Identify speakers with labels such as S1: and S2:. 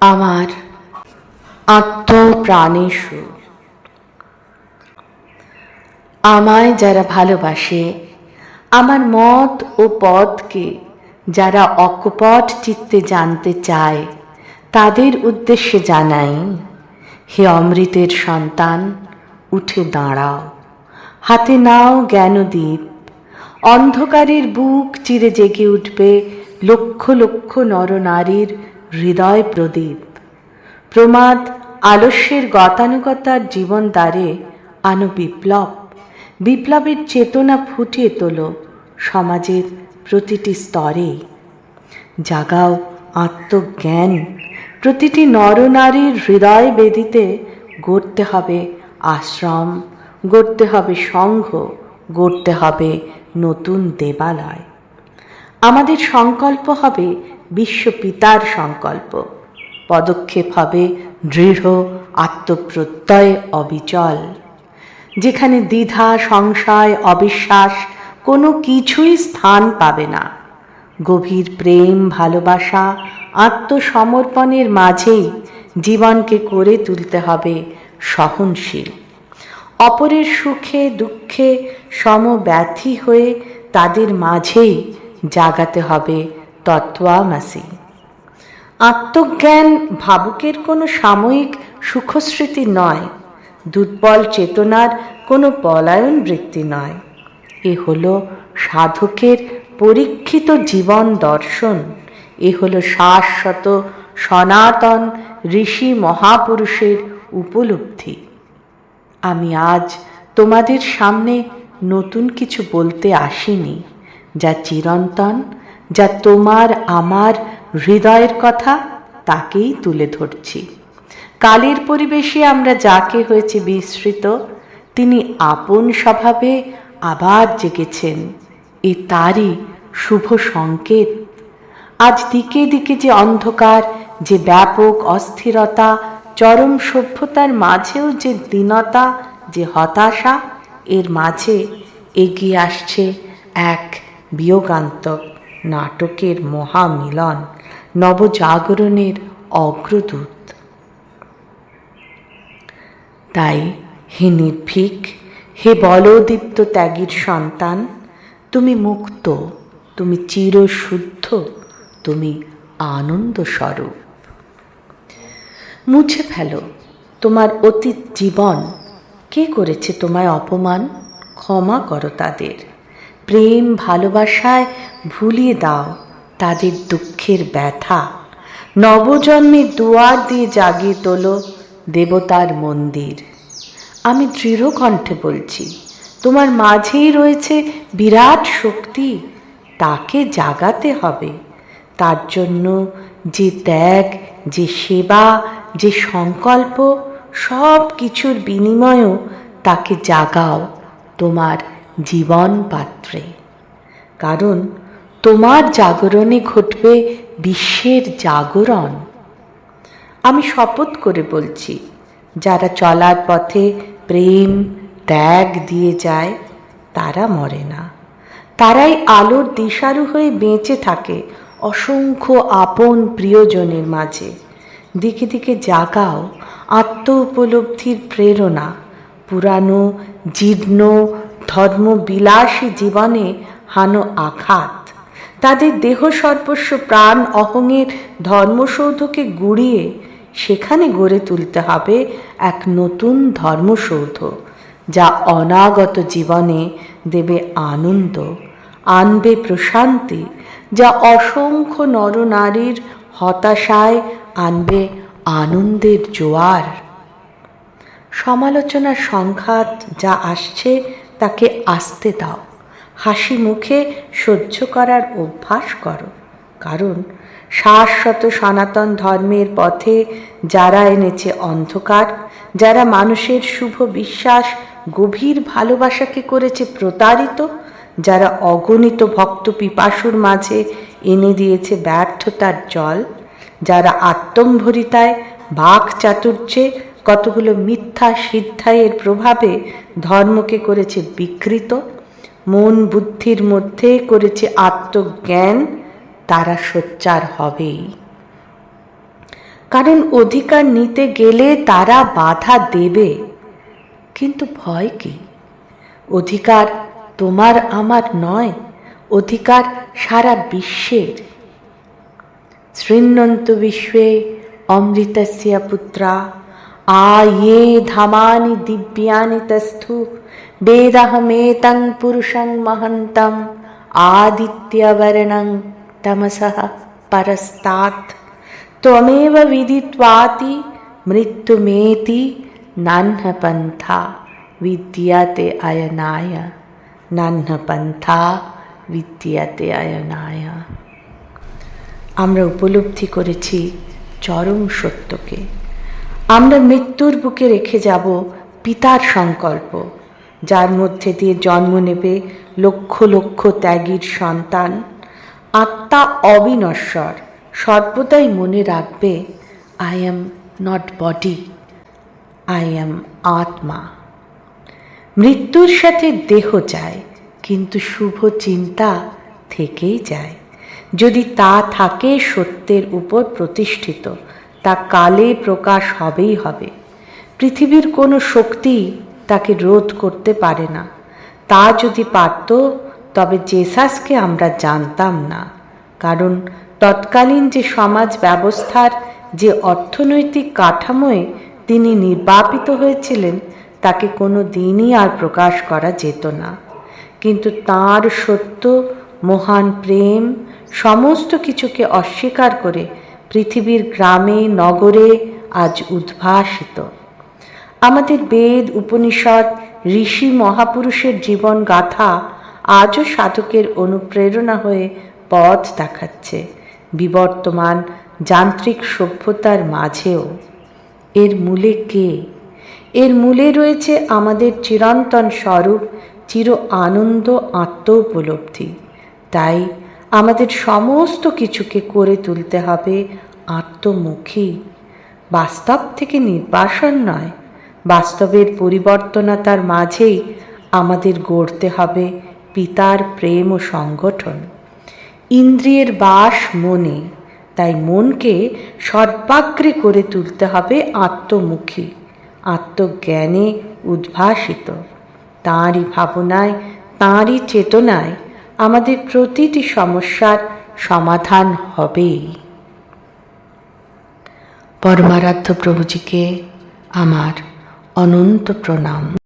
S1: আমার আত্মপ্রাণেষু আমায় যারা ভালোবাসে, আমার মত ও পদকে যারা অকপট চিত্তে জানতে চায়, তাদের উদ্দেশ্যে জানাই, হে অমৃতের সন্তান, উঠে দাঁড়াও। হাতে নাও জ্ঞানদীপ। অন্ধকারের বুক চিরে জেগে উঠবে লক্ষ লক্ষ নরনারীর হৃদয় প্রদীপ। প্রমাদ আলস্যের গতানুগতার জীবন দ্বারে আনো বিপ্লব বিপ্লবের চেতনা ফুটিয়ে তোলো সমাজের প্রতিটি স্তরে। জাগাও আত্মজ্ঞান। প্রতিটি নরনারীর হৃদয় বেদিতে গড়তে হবে আশ্রম, গড়তে হবে সংঘ, গড়তে হবে নতুন দেবালয়। আমাদের সংকল্প হবে বিশ্বপিতার সংকল্প। পদক্ষেপ হবে দৃঢ় আত্মপ্রত্যয় অবিচল। যেখানে দ্বিধা, সংশয়, অবিশ্বাস কোনো কিছুই স্থান পাবে না। গভীর প্রেম, ভালোবাসা, আত্মসমর্পণের মাঝেই জীবনকে করে তুলতে হবে সহনশীল। অপরের সুখে, দুঃখে সমব্যথী হয়ে তাদের মাঝেই জাগাতে হবে তত্ত্বামাসি আত্মজ্ঞান ভাবুকের কোনো সাময়িক সুখস্মৃতি নয়, দুর্বল চেতনার কোনো পলায়ন বৃত্তি নয়। এ হল সাধকের পরীক্ষিত জীবন দর্শন। এ হল শাশ্বত সনাতন ঋষি মহাপুরুষের উপলব্ধি। আমি আজ তোমাদের সামনে নতুন কিছু বলতে আসিনি, যা চিরন্তন যা তোমার, আমার হৃদয়ের কথা, তাকেই তুলে ধরছি। কালের পরিবেশে আমরা যাকে হয়েছে বিস্মৃত তিনি আপন স্বভাবে আবার জেগেছেন। এ তারই শুভ সংকেত। আজ দিকে দিকে যে অন্ধকার, যে ব্যাপক অস্থিরতা, চরম সভ্যতার মাঝেও যে দীনতা, যে হতাশা, এর মাঝে এগিয়ে আসছে এক বিয়োগান্তক। নাটকের মহামিলন, নবজাগরণের অগ্রদূত। তাই হে নির্ভীক, হে বলদীপ্ত ত্যাগীর সন্তান, তুমি মুক্ত, তুমি চিরশুদ্ধ, তুমি আনন্দ স্বরূপ মুছে ফেলো তোমার অতীত জীবন। কে করেছে তোমায় অপমান? ক্ষমা করো তাদের। প্রেম ভালোবাসায় ভুলিয়ে দাও তাদের দুঃখের ব্যথা। নবজন্মের দুয়ার দিয়ে জাগিয়ে তোলো দেবতার মন্দির। আমি দৃঢ় কণ্ঠে বলছি, তোমার মাঝেই রয়েছে বিরাট শক্তি, তাকে জাগাতে হবে। তার জন্য যে ত্যাগ, যে সেবা, যে সংকল্প সব কিছুর বিনিময়েও তাকে জাগাও তোমার জীবন পাত্রে। কারণ তোমার জাগরণে ঘটবে বিশ্বের জাগরণ। আমি শপথ করে বলছি, যারা চলার পথে প্রেম, ত্যাগ দিয়ে যায়, তারা মরে না। তারাই আলোর দিশারু হয়ে বেঁচে থাকে অসংখ্য আপন প্রিয়জনের মাঝে। দিকে দিকে জাগাও আত্ম উপলব্ধির প্রেরণা, পুরানো, জীর্ণ ধর্মবিলাসী জীবনে হানো আঘাত। তাদের দেহ সর্বস্ব প্রাণ অহংয়ের ধর্মসৌধকে গুড়িয়ে সেখানে গড়ে তুলতে হবে এক নতুন ধর্মসৌধ, যা অনাগত জীবনে দেবে আনন্দ, আনবে প্রশান্তি, যা অসংখ্য নরনারীর হতাশায় আনবে আনন্দের জোয়ার। সমালোচনার সংঘাত যা আসছে তাকে আসতে দাও। হাসি মুখে সহ্য করার অভ্যাস করো। কারণ শাশ্বত সনাতন ধর্মের পথে যারা এনেছে অন্ধকার, যারা মানুষের শুভ বিশ্বাস, গভীর ভালোবাসাকে করেছে প্রতারিত, যারা অগণিত ভক্ত পিপাসুর মাঝে এনে দিয়েছে ব্যর্থতার জল, যারা আত্মম্ভরিতায় বাক চাতুর্যে কতগুলো মিথ্যা সিদ্ধায়ের প্রভাবে ধর্মকে করেছে বিকৃত, মন বুদ্ধির মধ্যে করেছে আত্মজ্ঞান, তারা সোচ্চার হবেই। কারণ অধিকার নিতে গেলে তারা বাধা দেবে। কিন্তু ভয় কি? অধিকার তোমার আমার নয়, অধিকার সারা বিশ্বের। শৃণ্বন্তু বিশ্বে অমৃতস্য পুত্রা আ ইয়ে ধামানি দিব্যানি তস্থু বেদহমেতং পুরুষং মহন্তম আদিত্যবর্ণং তমসঃ পরস্তাৎ त्वमेव विदित्वाति मृत्युमेति नान्हपन्था विद्यते अयनाय নান্নপন্থা বিদ্যাতে আয়নায় আমরা উপলব্ধি করেছি চরম সত্যকে আমরা মৃত্যুর বুকে রেখে যাব পিতার সংকল্প, যার মধ্যে দিয়ে জন্ম নেবে লক্ষ লক্ষ ত্যাগীর সন্তান। আত্মা অবিনশ্বর, সর্বদাই মনে রাখবে I am not body I am আত্মা। মৃত্যুর সাথে দেহ যায় কিন্তু শুভ চিন্তা থেকেই যায়। যদি তা থাকে সত্যের উপর প্রতিষ্ঠিত তা কালে প্রকাশ হবেই হবে। পৃথিবীর কোনো শক্তি তাকে রোধ করতে পারে না। তা যদি পারত, তবে জেসাসকে আমরা জানতাম না। কারণ তৎকালীন যে সমাজ ব্যবস্থার যে অর্থনৈতিক কাঠামোয় তিনি নির্বাপিত হয়েছিলেন, তাকে কোনো দিনই আর প্রকাশ করা যেত না। কিন্তু তার সত্য, মহান প্রেম, সমস্ত কিছুকে অস্বীকার করে পৃথিবীর গ্রামে, নগরে আজ উদ্ভাসিত। আমাদের বেদ, উপনিষদ, ঋষি মহাপুরুষের জীবন গাথা আজও সাধকের অনুপ্রেরণা হয়ে পথ দেখাচ্ছে, বিবর্তমান যান্ত্রিক সভ্যতার মাঝেও। এর মূলে কে? এর মূলে রয়েছে আমাদের চিরন্তন স্বরূপ, চির আনন্দ আত্ম উপলব্ধি তাই আমাদের সমস্ত কিছুকে করে তুলতে হবে আত্মমুখী। বাস্তব থেকে নির্বাসন নয়, বাস্তবের পরিবর্তনতার মাঝেই আমাদের গড়তে হবে পিতার প্রেম ও সংগঠন। ইন্দ্রিয়ের বাস মনে, তাই মনকে সর্বাগ্রে করে তুলতে হবে আত্মমুখী, আত্মজ্ঞানে উদ্ভাসিত। তাঁরই ভাবনায়, তাঁরই চেতনায় আমাদের প্রতিটি সমস্যার সমাধান হবে। পরমারাধ্য প্রভুজিকে আমার অনন্ত প্রণাম।